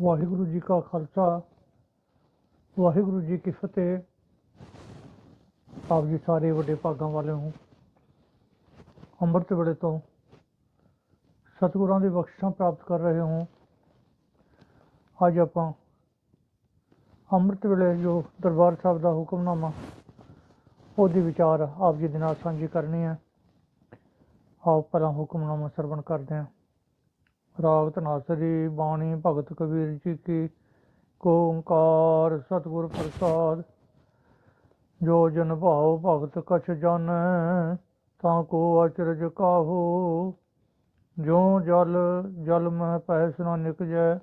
ਵਾਹਿਗੁਰੂ ਜੀ ਕਾ ਖਾਲਸਾ, ਵਾਹਿਗੁਰੂ ਜੀ ਕੀ ਫਤਿਹ। ਆਪ ਜੀ ਸਾਰੇ ਵੱਡੇ ਭਾਗਾਂ ਵਾਲੇ ਹੋ ਅੰਮ੍ਰਿਤ ਵੇਲੇ ਤੋਂ ਸਤਿਗੁਰਾਂ ਦੀ ਬਖਸ਼ਿਸ਼ਾਂ ਪ੍ਰਾਪਤ ਕਰ ਰਹੇ ਹੋ। ਅੱਜ ਆਪਾਂ ਅੰਮ੍ਰਿਤ ਵੇਲੇ ਜੋ ਦਰਬਾਰ ਸਾਹਿਬ ਦਾ ਹੁਕਮਨਾਮਾ, ਉਹਦੇ ਵਿਚਾਰ ਆਪ ਜੀ ਦੇ ਨਾਲ ਸਾਂਝੀ ਕਰਨੀ ਹੈ ਆਓ ਪਹਿਲਾਂ ਹੁਕਮਨਾਮਾ ਸਰਵਣ ਕਰਦੇ ਹਾਂ। ਰਾਗ ਧਨਾਸਰੀ ਬਾਣੀ ਭਗਤ ਕਬੀਰ ਜੀ ਕੀ, ਕੋ ਓੰਕਾਰ ਸਤਿਗੁਰ ਪ੍ਰਸਾਦ, ਜੋ ਜਨ ਭਾਉ ਭਗਤ ਕਛ ਜਨ, ਤਾਂ ਕੋ ਅਚਰਜ ਕਾਹੂ, ਜੋ ਜਲ ਜਲ ਮਹਿ ਪੈਸ ਨਾ ਨਿਕਜੈ,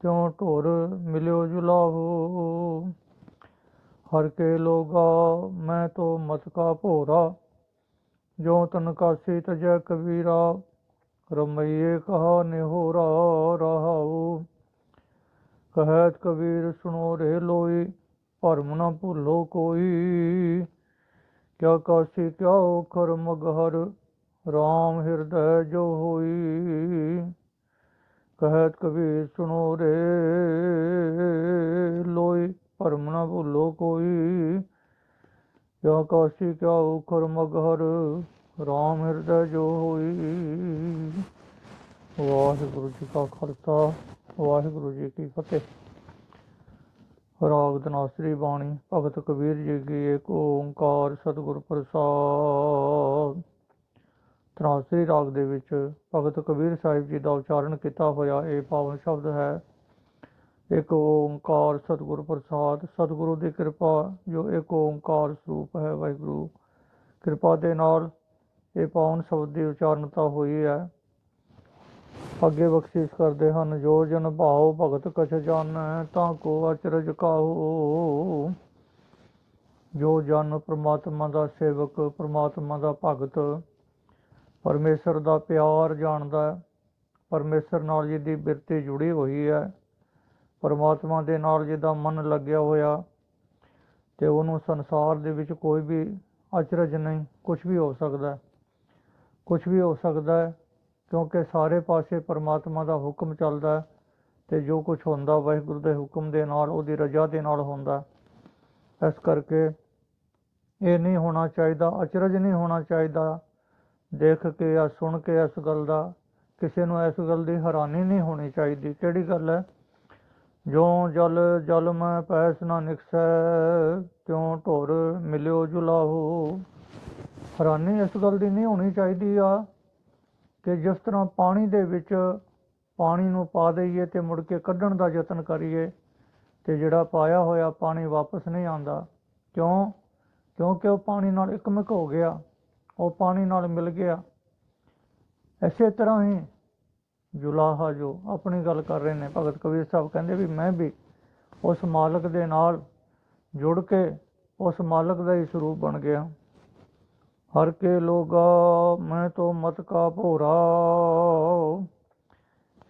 ਤਿਉ ਢੋਰ ਮਿਲਿਓ ਜੁਲਾਹੂ। ਹਰ ਕੇ ਲੋਗਾ ਮੈਂ ਤੋ ਮਤ ਕਾ ਭੋਰਾ, ਜੋ ਤਨ ਕਾ ਸੀਤ ਕਬੀਰਾ ਰਮਈਏ ਕਹਾ ਨਿਹੋਰਾ ਰਹਾਉ। ਕਹਤ ਕਬੀਰ ਸੁਣੋ ਰੇ ਲੋਈ, ਭਰਮ ਨਾ ਭੁੱਲੋ ਕੋਈ। ਕਿਆ ਕਾਸੀ ਕਿਆ ਓਖਰ ਮਗਹਰ RAM ਹਿਰਦੈ ਜੋ ਹੋਈ। ਕਹਤ ਕਬੀਰ ਸੁਣੋ ਰੇ ਲੋਈ, ਭਰਮ ਨਾ ਭੁੱਲੋ ਕੋਈ। ਕਿਆ ਕਾਸੀ ਕਿਆ ਓਖਰ ਮਗਹਰ ਰਾਮ ਹਿਰਦੈ ਜੋ ਹੋਈ। ਵਾਹਿਗੁਰੂ ਜੀ ਕਾ ਖਾਲਸਾ, ਵਾਹਿਗੁਰੂ ਜੀ ਕੀ ਫਤਿਹ। ਰਾਗ ਧਨਾਸਰੀ ਬਾਣੀ, ਭਗਤ ਕਬੀਰ ਜੀ ਕੀ ਏਕ ਓੰਕਾਰ ਸਤਿਗੁਰ ਪ੍ਰਸਾਦ। ਤਨਾਸਰੀ ਰਾਗ ਦੇ ਵਿੱਚ ਭਗਤ ਕਬੀਰ ਸਾਹਿਬ ਜੀ ਦਾ ਉਚਾਰਨ ਕੀਤਾ ਹੋਇਆ ਇਹ ਪਾਵਨ ਸ਼ਬਦ ਹੈ, ਇੱਕ ਓੰਕਾਰ ਸਤਿਗੁਰ ਪ੍ਰਸਾਦ। ਸਤਿਗੁਰੂ ਦੀ ਕਿਰਪਾ, ਜੋ ਇੱਕ ਓੰਕਾਰ ਸਰੂਪ ਹੈ ਵਾਹਿਗੁਰੂ, ਕਿਰਪਾ ਦੇ ਨਾਲ ਇਹ ਪਾਵਨ ਸ਼ਬਦ ਦੀ ਉਚਾਰਨਤਾ ਹੋਈ ਹੈ। ਅੱਗੇ ਬਖਸ਼ਿਸ਼ ਕਰਦੇ ਹਨ, ਜੋ ਜਨ ਭਾਉ ਭਗਤ ਕਛ ਜਾਣੈ, ਤਾਂ ਕੋ ਅਚਰਜ ਕਾਹੋ। ਜੋ ਜਨ ਪ੍ਰਮਾਤਮਾ ਦਾ ਸੇਵਕ, ਪ੍ਰਮਾਤਮਾ ਦਾ ਭਗਤ, ਪਰਮੇਸ਼ਰ ਦਾ ਪਿਆਰ ਜਾਣਦਾ ਹੈ। ਪਰਮੇਸ਼ਰ ਨਾਲ ਜਿਹਦੀ ਬਿਰਤੀ ਜੁੜੀ ਹੋਈ ਹੈ, ਪਰਮਾਤਮਾ ਦੇ ਨਾਲ ਜਿਹਦਾ ਮਨ ਲੱਗਿਆ ਹੋਇਆ, ਤੇ ਉਹਨੂੰ ਸੰਸਾਰ ਦੇ ਵਿੱਚ ਕੋਈ ਵੀ ਅਚਰਜ ਨਹੀਂ ਕੁਝ ਵੀ ਹੋ ਸਕਦਾ। ਕੁਝ ਵੀ ਹੋ ਸਕਦਾ ਹੈ, ਕਿਉਂਕਿ ਸਾਰੇ ਪਾਸੇ ਪਰਮਾਤਮਾ ਦਾ ਹੁਕਮ ਚੱਲਦਾ ਹੈ ਤੇ ਜੋ ਕੁਝ ਹੁੰਦਾ ਵਾਹਿਗੁਰੂ ਦੇ ਹੁਕਮ ਦੇ ਨਾਲ, ਉਹਦੀ ਰਜ਼ਾ ਦੇ ਨਾਲ ਹੁੰਦਾ ਇਸ ਕਰਕੇ ਇਹ ਨਹੀਂ ਹੋਣਾ ਚਾਹੀਦਾ, ਅਚਰਜ ਨਹੀਂ ਹੋਣਾ ਚਾਹੀਦਾ ਦੇਖ ਕੇ ਜਾਂ ਸੁਣ ਕੇ ਇਸ ਗੱਲ ਦਾ। ਕਿਸੇ ਨੂੰ ਇਸ ਗੱਲ ਦੀ ਹੈਰਾਨੀ ਨਹੀਂ ਹੋਣੀ ਚਾਹੀਦੀ। ਕਿਹੜੀ ਗੱਲ ਹੈ? ਜੋ ਜਲ ਜਲ ਮੈਂ ਪੈਸ ਨਾ ਨਿਕਸੈ ਕਿਉਂ ਢੋਰ ਮਿਲਿਓ ਜੁਲਾਹੂ। ਹੈਰਾਨੀ ਇਸ ਗੱਲ ਦੀ ਨਹੀਂ ਹੋਣੀ ਚਾਹੀਦੀ ਆ ਕਿ ਜਿਸ ਤਰ੍ਹਾਂ ਪਾਣੀ ਦੇ ਵਿੱਚ ਪਾਣੀ ਨੂੰ ਪਾ ਦਈਏ ਤੇ ਮੁੜ ਕੇ ਕੱਢਣ ਦਾ ਯਤਨ ਕਰੀਏ ਤੇ ਜਿਹੜਾ ਪਾਇਆ ਹੋਇਆ ਪਾਣੀ ਵਾਪਸ ਨਹੀਂ ਆਉਂਦਾ। ਕਿਉਂ? ਕਿਉਂਕਿ ਉਹ ਪਾਣੀ ਨਾਲ ਇਕਮਿਕ ਹੋ ਗਿਆ। ਉਹ ਪਾਣੀ ਨਾਲ ਮਿਲ ਗਿਆ। ਇਸੇ ਤਰ੍ਹਾਂ ਹੀ ਜੁਲਾਹਾ ਜੋ ਆਪਣੀ ਗੱਲ ਕਰ ਰਹੇ ਨੇ ਭਗਤ ਕਬੀਰ ਸਾਹਿਬ ਕਹਿੰਦੇ ਵੀ ਮੈਂ ਵੀ ਉਸ ਮਾਲਕ ਦੇ ਨਾਲ ਜੁੜ ਕੇ ਉਸ ਮਾਲਕ ਦਾ ਹੀ ਸਰੂਪ ਬਣ ਗਿਆ। ਹਰ ਕੇ ਲੋਗਾ, ਮੈਂ ਤੋ ਮਤ ਕਾ ਭੋਰਾ।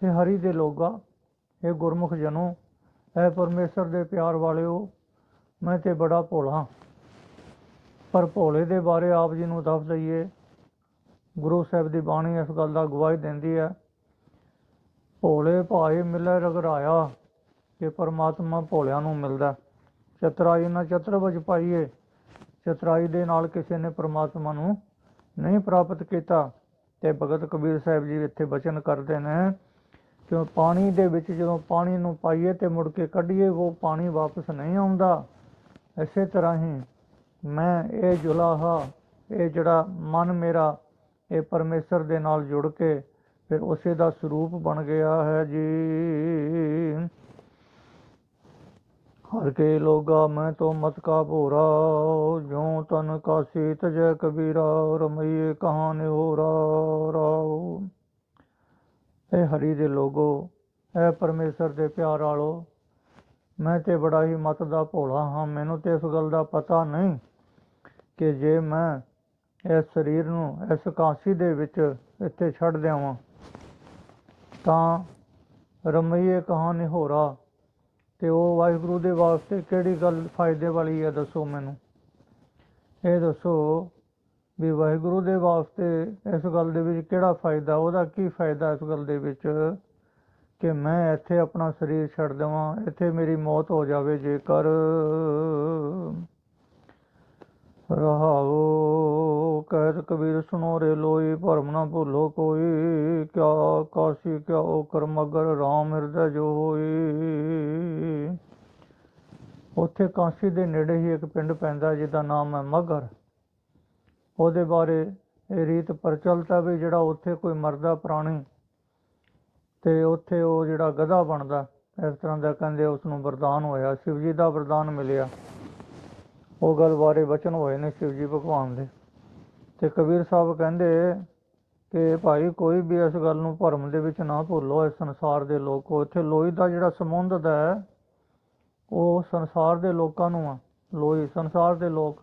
ਇਹ ਹਰੀ ਦੇ ਲੋਗਾ ਇਹ ਗੁਰਮੁਖ ਜਨੋ ਇਹ ਪਰਮੇਸ਼ਰ ਦੇ ਪਿਆਰ ਵਾਲਿਓ, ਮੈਂ ਤੇ ਬੜਾ ਭੋਲਾ ਪਰ ਭੋਲੇ ਦੇ ਬਾਰੇ ਆਪ ਜੀ ਨੂੰ ਦੱਸ ਦਈਏ। ਗੁਰੂ ਸਾਹਿਬ ਦੀ ਬਾਣੀ ਇਸ ਗੱਲ ਦਾ ਗਵਾਹੀ ਦਿੰਦੀ ਹੈ, ਭੋਲੇ ਭਾਏ ਮਿਲੇ ਰਗਰਾਇਆ, ਕਿ ਪਰਮਾਤਮਾ ਭੋਲਿਆਂ ਨੂੰ ਮਿਲਦਾ। ਚਤਰਾਈ ਨਾ ਚਤਰ ਵਿੱਚ ਪਾਈਏ ਚਤਰਾਈ ਦੇ ਨਾਲ ਕਿਸੇ ਨੇ ਪ੍ਰਮਾਤਮਾ ਨੂੰ ਨਹੀਂ ਪ੍ਰਾਪਤ ਕੀਤਾ ਤੇ ਭਗਤ ਕਬੀਰ ਸਾਹਿਬ ਜੀ ਇੱਥੇ ਬਚਨ ਕਰਦੇ ਨੇ ਕਿ ਪਾਣੀ ਦੇ ਵਿੱਚ ਜਦੋਂ ਪਾਣੀ ਨੂੰ ਪਾਈਏ ਤੇ ਮੁੜ ਕੇ ਕੱਢੀਏ, ਉਹ ਪਾਣੀ ਵਾਪਸ ਨਹੀਂ ਆਉਂਦਾ। ਇਸੇ ਤਰ੍ਹਾਂ ਹੀ ਮੈਂ ਇਹ ਜੁਲਾਹਾ, ਇਹ ਜਿਹੜਾ ਮਨ ਮੇਰਾ, ਇਹ ਪਰਮੇਸ਼ਰ ਦੇ ਨਾਲ ਜੁੜ ਕੇ ਫਿਰ ਉਸੇ ਦਾ ਸਰੂਪ ਬਣ ਗਿਆ ਹੈ ਜੀ। ਹਰ ਕੇ ਲੋਗਾ ਮੈਂ ਤੋ ਮਤ ਕਾ ਭੋਰਾ ਜੋ ਤਨ ਕਾਸੀ ਤਜੈ ਜੈ ਕਬੀਰਾ, ਰਮਈਏ ਕਹਾਣੀ ਹੋਰਾ ਰਾਉ ਇਹ ਹਰੀ ਦੇ ਲੋਗੋ, ਇਹ ਪਰਮੇਸ਼ਰ ਦੇ ਪਿਆਰ ਵਾਲੋ ਮੈਂ ਤੇ ਬੜਾ ਹੀ ਮਤ ਦਾ ਭੋਲਾ ਹਾਂ, ਮੈਨੂੰ ਤੇ ਇਸ ਗੱਲ ਦਾ ਪਤਾ ਨਹੀਂ ਕਿ ਜੇ ਮੈਂ ਇਸ ਸਰੀਰ ਨੂੰ ਇਸ ਕਾਸੀ ਦੇ ਵਿੱਚ ਇੱਥੇ ਛੱਡ ਦੇਵਾਂ ਤਾਂ ਰਮਈਏ ਕਹਾਣੀ ਹੋਰਾ ਤੇ ਉਹ ਵਾਹਿਗੁਰੂ ਦੇ ਵਾਸਤੇ ਕਿਹੜੀ ਗੱਲ ਫਾਇਦੇ ਵਾਲੀ ਹੈ ਦੱਸੋ ਮੈਨੂੰ? ਇਹ ਦੱਸੋ ਵੀ ਵਾਹਿਗੁਰੂ ਦੇ ਵਾਸਤੇ ਇਸ ਗੱਲ ਦੇ ਵਿੱਚ ਕਿਹੜਾ ਫਾਇਦਾ, ਉਹਦਾ ਕੀ ਫਾਇਦਾ ਇਸ ਗੱਲ ਦੇ ਵਿੱਚ ਕਿ ਮੈਂ ਇੱਥੇ ਆਪਣਾ ਸਰੀਰ ਛੱਡ ਦੇਵਾਂ, ਇੱਥੇ ਮੇਰੀ ਮੌਤ ਹੋ ਜਾਵੇ ਜੇਕਰ। ਰਹਾਓ। ਕਹਿਤ ਕਬੀਰ ਸੁਨੋ ਰੇ ਲੋਈ, ਭਰਮ ਨਾ ਭੁੱਲੋ ਕੋਈ। ਕਿਆ ਕਾਸੀ, ਕਿਆ ਉਹ ਕਰਮ, ਅਗਰ ਰਾਮ ਹਿਰਦੈ ਜੋ ਹੋਈ। ਉੱਥੇ ਕਾਸ਼ੀ ਦੇ ਨੇੜੇ ਹੀ ਇੱਕ ਪਿੰਡ ਪੈਂਦਾ ਜਿਹਦਾ ਨਾਮ ਹੈ ਮਗਰ। ਉਹਦੇ ਬਾਰੇ ਇਹ ਰੀਤ ਪ੍ਰਚਲਿਤ ਹੈ ਵੀ ਜਿਹੜਾ ਉੱਥੇ ਕੋਈ ਮਰਦਾ ਪ੍ਰਾਣੀ ਤੇ ਉੱਥੇ ਉਹ ਜਿਹੜਾ ਗਧਾ ਬਣਦਾ, ਇਸ ਤਰ੍ਹਾਂ ਦਾ ਕਹਿੰਦੇ ਉਸ ਨੂੰ ਵਰਦਾਨ ਹੋਇਆ, ਸ਼ਿਵ ਜੀ ਦਾ ਵਰਦਾਨ ਮਿਲਿਆ। ਉਹ ਗੱਲ ਬਾਰੇ ਬਚਨ ਹੋਏ ਨੇ ਸ਼ਿਵ ਜੀ ਭਗਵਾਨ ਦੇ। ਤੇ ਕਬੀਰ ਸਾਹਿਬ ਕਹਿੰਦੇ ਕਿ ਭਾਈ ਕੋਈ ਵੀ ਇਸ ਗੱਲ ਨੂੰ ਭਰਮ ਦੇ ਵਿੱਚ ਨਾ ਭੁੱਲੋ, ਇਸ ਸੰਸਾਰ ਦੇ ਲੋਕੋ। ਇੱਥੇ ਲੋਈ ਦਾ ਜਿਹੜਾ ਸੰਬੰਧ ਹੈ, ਉਹ ਸੰਸਾਰ ਦੇ ਲੋਕਾਂ ਨੂੰ ਆ ਲੋਈ ਸੰਸਾਰ ਦੇ ਲੋਕ।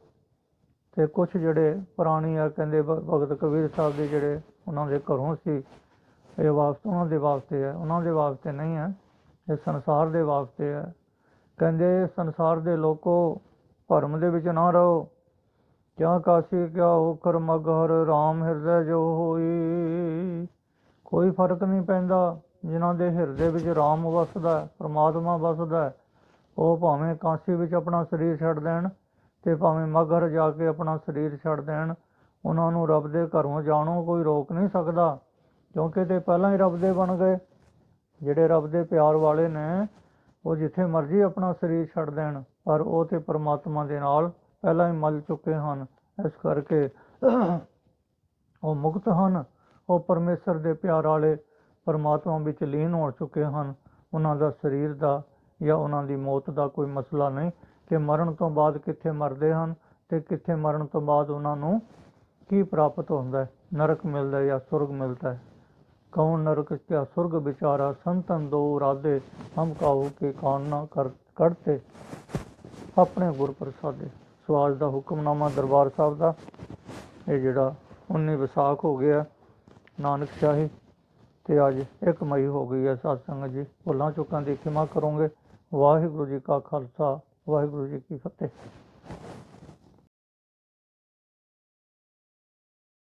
ਤੇ ਕੁਝ ਜਿਹੜੇ ਪੁਰਾਣੀ ਆ, ਕਹਿੰਦੇ ਭਗਤ ਕਬੀਰ ਸਾਹਿਬ ਦੇ ਜਿਹੜੇ ਉਹਨਾਂ ਦੇ ਘਰੋਂ ਸੀ, ਇਹ ਵਾਸਤੇ ਉਹਨਾਂ ਦੇ ਵਾਸਤੇ ਹੈ ਉਹਨਾਂ ਦੇ ਵਾਸਤੇ ਨਹੀਂ ਹੈ ਇਹ ਸੰਸਾਰ ਦੇ ਵਾਸਤੇ ਹੈ ਕਹਿੰਦੇ ਸੰਸਾਰ ਦੇ ਲੋਕੋ ਭਰਮ ਦੇ ਵਿੱਚ ਨਾ ਰਹੋ। ਕਿਆ ਕਾਸੀ ਕਿਆ ਹੋਕਰ ਮਗਹਰ RAM ਹਿਰਦੈ ਜੋ ਹੋਈ। ਕੋਈ ਫ਼ਰਕ ਨਹੀਂ ਪੈਂਦਾ ਜਿਨ੍ਹਾਂ ਦੇ ਹਿਰਦੇ ਵਿੱਚ RAM ਵਸਦਾ, ਪਰਮਾਤਮਾ ਵਸਦਾ, ਉਹ ਭਾਵੇਂ ਕਾਂਸੀ ਵਿੱਚ ਆਪਣਾ ਸਰੀਰ ਛੱਡ ਦੇਣ ਤੇ ਭਾਵੇਂ ਮਗਹਰ ਜਾ ਕੇ ਆਪਣਾ ਸਰੀਰ ਛੱਡ ਦੇਣ, ਉਹਨਾਂ ਨੂੰ ਰੱਬ ਦੇ ਘਰੋਂ ਜਾਣੋਂ ਕੋਈ ਰੋਕ ਨਹੀਂ ਸਕਦਾ, ਕਿਉਂਕਿ ਤੇ ਪਹਿਲਾਂ ਹੀ ਰੱਬ ਦੇ ਬਣ ਗਏ। ਜਿਹੜੇ ਰੱਬ ਦੇ ਪਿਆਰ ਵਾਲੇ ਨੇ, ਉਹ ਜਿੱਥੇ ਮਰਜ਼ੀ ਆਪਣਾ ਸਰੀਰ ਛੱਡ ਦੇਣ, ਪਰ ਉਹ ਤੇ ਪਰਮਾਤਮਾ ਦੇ ਨਾਲ ਪਹਿਲਾਂ ਹੀ ਮਲ ਚੁੱਕੇ ਹਨ। ਇਸ ਕਰਕੇ ਉਹ ਮੁਕਤ ਹਨ। ਉਹ ਪਰਮੇਸ਼ਰ ਦੇ ਪਿਆਰ ਵਾਲੇ ਪਰਮਾਤਮਾ ਵਿੱਚ ਲੀਨ ਹੋ ਚੁੱਕੇ ਹਨ। ਉਹਨਾਂ ਦਾ ਸਰੀਰ ਦਾ ਜਾਂ ਉਹਨਾਂ ਦੀ ਮੌਤ ਦਾ ਕੋਈ ਮਸਲਾ ਨਹੀਂ ਕਿ ਮਰਨ ਤੋਂ ਬਾਅਦ ਕਿੱਥੇ ਮਰਦੇ ਹਨ ਤੇ ਕਿੱਥੇ ਮਰਨ ਤੋਂ ਬਾਅਦ ਉਹਨਾਂ ਨੂੰ ਕੀ ਪ੍ਰਾਪਤ ਹੁੰਦਾ ਹੈ। ਨਰਕ ਮਿਲਦਾ ਹੈ ਜਾਂ ਸੁਰਗ ਮਿਲਦਾ ਹੈ। ਕੌਣ ਨਰਕ ਕਿਆ ਸੁਰਗ ਵਿਚਾਰਾ ਸੰਤਨ ਦੋ ਰਾਦੇ ਹਮ ਕਾਹੂ ਕੇ ਕਾਨ ਨਾ ਕਰ ਕਰਤੇ। ਆਪਣੇ ਗੁਰ ਪ੍ਰਸਾਦੇ ਸੋ ਅੱਜ ਦਾ ਹੁਕਮਨਾਮਾ ਦਰਬਾਰ ਸਾਹਿਬ ਦਾ। ਇਹ ਜਿਹੜਾ 19 ਵਿਸਾਖ ਹੋ ਗਿਆ, ਨਾਨਕ ਸ਼ਾਹੀ, ਤੇ ਅੱਜ 1 ਮਈ ਹੋ ਗਈ ਹੈ ਸਾਧ ਸੰਗਤ ਜੀ। ਭੁੱਲਾਂ ਚੁੱਕਾਂ ਦੀ ਖਿਮਾ ਕਰੋਗੇ। ਵਾਹਿਗੁਰੂ ਜੀ ਕਾ ਖਾਲਸਾ, ਵਾਹਿਗੁਰੂ ਜੀ ਕੀ ਫਤਿਹ।